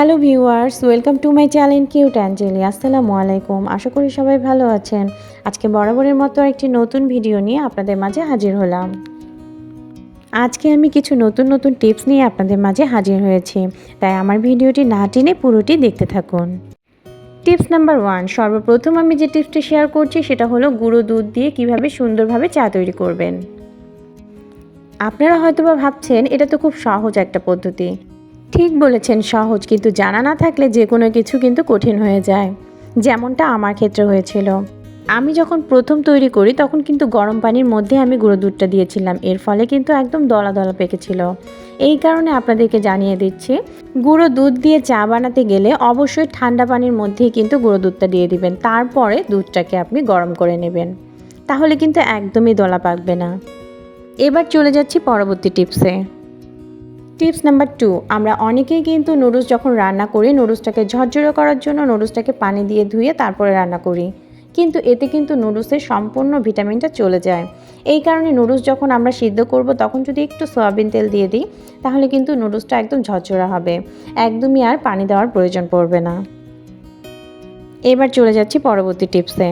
Hello viewers, welcome to my channel cute Angeli, আসসালামু আলাইকুম। আশা করি সবাই ভালো আছেন। আজকে বরাবরের মতো একটি নতুন ভিডিও নিয়ে আপনাদের মাঝে হাজির হলাম। আজকে আমি কিছু নতুন নতুন টিপস নিয়ে আপনাদের মাঝে হাজির হয়েছি। তাই আমার ভিডিওটি না টেনে পুরোটি দেখতে থাকুন। টিপস নাম্বার ওয়ান, সর্বপ্রথম আমি যে টিপসটি শেয়ার করছি সেটা হলো গুঁড়ো দুধ দিয়ে কীভাবে সুন্দরভাবে চা তৈরি করবেন। আপনারা হয়তোবা ভাবছেন, এটা তো খুব সহজ একটা পদ্ধতি। ঠিক বলেছেন সহজ, কিন্তু জানা না থাকলে যে কোনো কিছু কিন্তু কঠিন হয়ে যায়। যেমনটা আমার ক্ষেত্রে হয়েছিল। আমি যখন প্রথম তৈরি করি, তখন কিন্তু গরম পানির মধ্যে আমি গুঁড়ো দুধটা দিয়েছিলাম। এর ফলে কিন্তু একদম দলা দলা পেকেছিল। এই কারণে আপনাদেরকে জানিয়ে দিচ্ছি, গুঁড়ো দুধ দিয়ে চা বানাতে গেলে অবশ্যই ঠান্ডা পানির মধ্যেই কিন্তু গুঁড়ো দুধটা দিয়ে দিবেন। তারপরে দুধটাকে আপনি গরম করে নেবেন। তাহলে কিন্তু একদমই দলা পাকবে না। এবার চলে যাচ্ছি পরবর্তী টিপসে। টিপস নাম্বার টু, আমরা অনেকেই কিন্তু নুডলস যখন রান্না করি, নুডলসটাকে ঝরঝরে করার জন্য নুডলসটাকে পানি দিয়ে ধুয়ে তারপরে রান্না করি। কিন্তু এতে কিন্তু নুডলসের সম্পূর্ণ ভিটামিনটা চলে যায়। এই কারণে নুডলস যখন আমরা সিদ্ধ করব, তখন যদি একটু সয়াবিন তেল দিয়ে দিই, তাহলে কিন্তু নুডলসটা একদম ঝরঝরা হবে। একদমই আর পানি দেওয়ার প্রয়োজন পড়বে না। এবার চলে যাচ্ছি পরবর্তী টিপসে।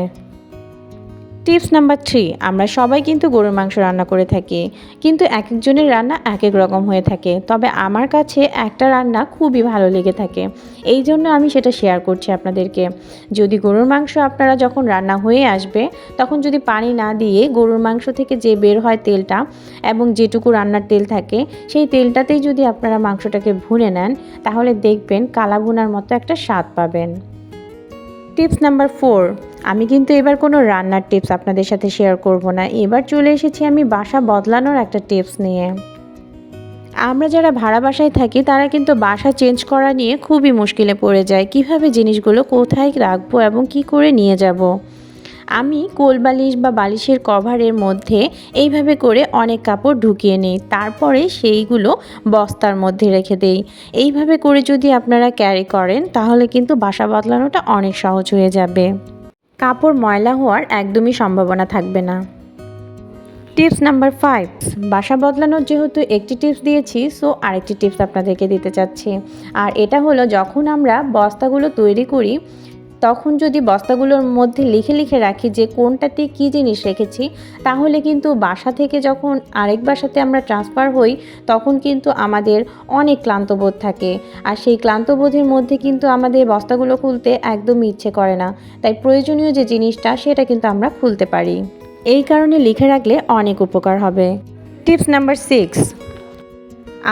টিপস নাম্বার থ্রি, আমরা সবাই কিন্তু গরুর মাংস রান্না করে থাকি, কিন্তু এক একজনের রান্না এক এক রকম হয়ে থাকে, তবে আমার কাছে একটা রান্না খুবই ভালো লেগে থাকে, এই জন্য আমি সেটা শেয়ার করছি আপনাদেরকে, যদি গরুর মাংস আপনারা যখন রান্না হয়ে আসবে, তখন যদি পানি না দিয়ে গরুর মাংস থেকে যে বের হয় তেলটা, এবং যেটুকু রান্নার তেল থাকে, সেই তেলটাতেই যদি আপনারা মাংসটাকে ভুনে নেন, তাহলে দেখবেন কালা ভুনার মতো একটা স্বাদ পাবেন। টিপস নাম্বার ফোর আমি কিন্তু এবার কোনো রান্নার টিপস আপনাদের সাথে শেয়ার করব না। এবার চলে এসেছি আমি বাসা বদলানোর একটা টিপস নিয়ে। আমরা যারা ভাড়া বাসায় থাকি, তারা কিন্তু বাসা চেঞ্জ করা নিয়ে খুবই মুশকিলে পড়ে যায়। কীভাবে জিনিসগুলো কোথায় রাখব এবং কি করে নিয়ে যাব? আমি কোল বালিশ বা বালিশের কভারের মধ্যে এইভাবে করে অনেক কাপড় ঢুকিয়ে নিই। তারপরে সেইগুলো বস্তার মধ্যে রেখে দেই। এইভাবে করে যদি আপনারা ক্যারি করেন, তাহলে কিন্তু বাসা বদলানোটা অনেক সহজ হয়ে যাবে। কাপড় ময়লা হওয়ার একদমই সম্ভাবনা থাকবে না। টিপস নাম্বার ফাইভ, বাসা বদলানোর যেহেতু একটি টিপস দিয়েছি, সো আরেকটি টিপস আপনাদেরকে দিতে চাচ্ছি। আর এটা হলো, যখন আমরা বস্তাগুলো তৈরি করি তখন যদি বস্তাগুলোর মধ্যে লিখে লিখে রাখি যে কোনটাতে কী জিনিস রেখেছি, তাহলে কিন্তু বাসা থেকে যখন আরেক বাসাতে আমরা ট্রান্সফার হই, তখন কিন্তু আমাদের অনেক ক্লান্তবোধ থাকে। আর সেই ক্লান্তবোধের মধ্যে কিন্তু আমাদের বস্তাগুলো খুলতে একদমই ইচ্ছে করে না। তাই প্রয়োজনীয় যে জিনিসটা, সেটা কিন্তু আমরা খুলতে পারি। এই কারণে লিখে রাখলে অনেক উপকার হবে। টিপস নাম্বার সিক্স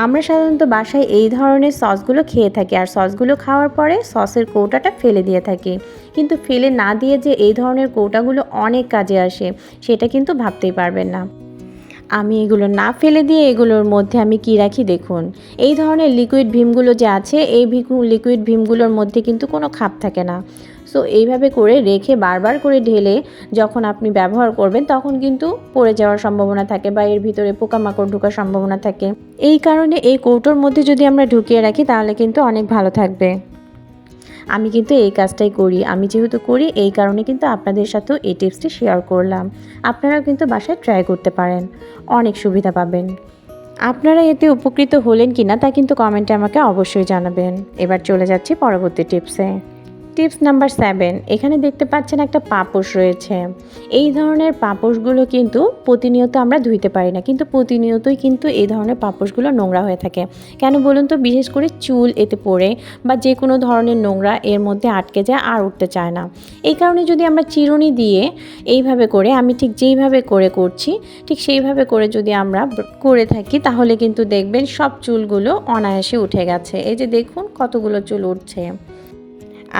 আমরা সাধারণত বাসায় এই ধরনের সসগুলো খেয়ে থাকি। আর সসগুলো খাওয়ার পরে সসের কৌটাটা ফেলে দিয়ে থাকি। কিন্তু ফেলে না দিয়ে যে এই ধরনের কৌটাগুলো অনেক কাজে আসে, সেটা কিন্তু ভাবতেই পারবেন না। আমি এগুলো না ফেলে দিয়ে এগুলোর মধ্যে আমি কি রাখি দেখুন। এই ধরনের লিকুইড ভীমগুলো যে আছে, এই লিকুইড ভীমগুলোর মধ্যে কিন্তু কোনো খাপ থাকে না। সো এইভাবে করে রেখে বারবার করে ঢেলে যখন আপনি ব্যবহার করবেন, তখন কিন্তু পড়ে যাওয়ার সম্ভাবনা থাকে বা এর ভিতরে পোকামাকড় ঢোকার সম্ভাবনা থাকে। এই কারণে এই কৌটোর মধ্যে যদি আমরা ঢুকিয়ে রাখি, তাহলে কিন্তু অনেক ভালো থাকবে। আমি কিন্তু এই কাজটাই করি। আমি যেহেতু করি, এই কারণে কিন্তু আপনাদের সাথেও এই টিপসটি শেয়ার করলাম। আপনারাও কিন্তু বাসায় ট্রাই করতে পারেন। অনেক সুবিধা পাবেন। আপনারা এতে উপকৃত হলেন কিনা, তা কিন্তু কমেন্টে আমাকে অবশ্যই জানাবেন। এবার চলে যাচ্ছি পরবর্তী টিপসে। টিপস নাম্বার সেভেন, এখানে দেখতে পাচ্ছেন একটা পাপোশ রয়েছে। এই ধরনের পাপোশগুলো কিন্তু প্রতিনিয়ত আমরা ধুইতে পারি না, কিন্তু প্রতিনিয়তই কিন্তু এই ধরনের পাপোশগুলো নোংরা হয়ে থাকে। কেন বলুন তো, বিশেষ করে চুল এতে পড়ে বা যে কোনো ধরনের নোংরা এর মধ্যে আটকে যায় আর উঠতে চায় না। এই কারণে যদি আমরা চিরুনি দিয়ে এইভাবে করে, আমি ঠিক যেইভাবে করে করছি, ঠিক সেইভাবে করে যদি আমরা করে থাকি, তাহলে কিন্তু দেখবেন সব চুলগুলো অনায়াসে উঠে গেছে। এই যে দেখুন কতগুলো চুল উঠছে।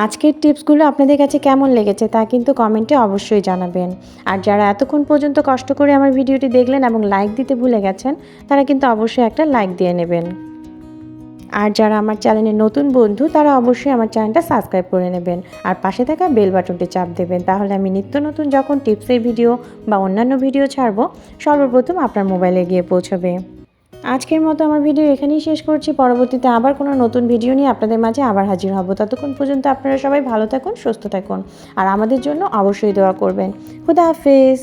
আজকের টিপসগুলো আপনাদের কাছে কেমন লেগেছে তা কিন্তু কমেন্টে অবশ্যই জানাবেন। আর যারা এতক্ষণ পর্যন্ত কষ্ট করে আমার ভিডিওটি দেখলেন এবং লাইক দিতে ভুলে গেছেন, তারা কিন্তু অবশ্যই একটা লাইক দিয়ে নেবেন। আর যারা আমার চ্যানেলের নতুন বন্ধু, তারা অবশ্যই আমার চ্যানেলটা সাবস্ক্রাইব করে নেবেন। আর পাশে থাকা বেল বাটনটি চাপ দেবেন। তাহলে আমি নিত্য নতুন যখন টিপসের ভিডিও বা অন্যান্য ভিডিও ছাড়বো, সর্বপ্রথম আপনার মোবাইলে গিয়ে পৌঁছবে। আজকের মতো আমার ভিডিও এখানেই শেষ করছি। পরবর্তীতে আবার কোনো নতুন ভিডিও নিয়ে আপনাদের মাঝে আবার হাজির হব। ততক্ষণ পর্যন্ত আপনারা সবাই ভালো থাকুন, সুস্থ থাকুন, আর আমাদের জন্য অবশ্যই দোয়া করবেন। খুদা হাফেজ।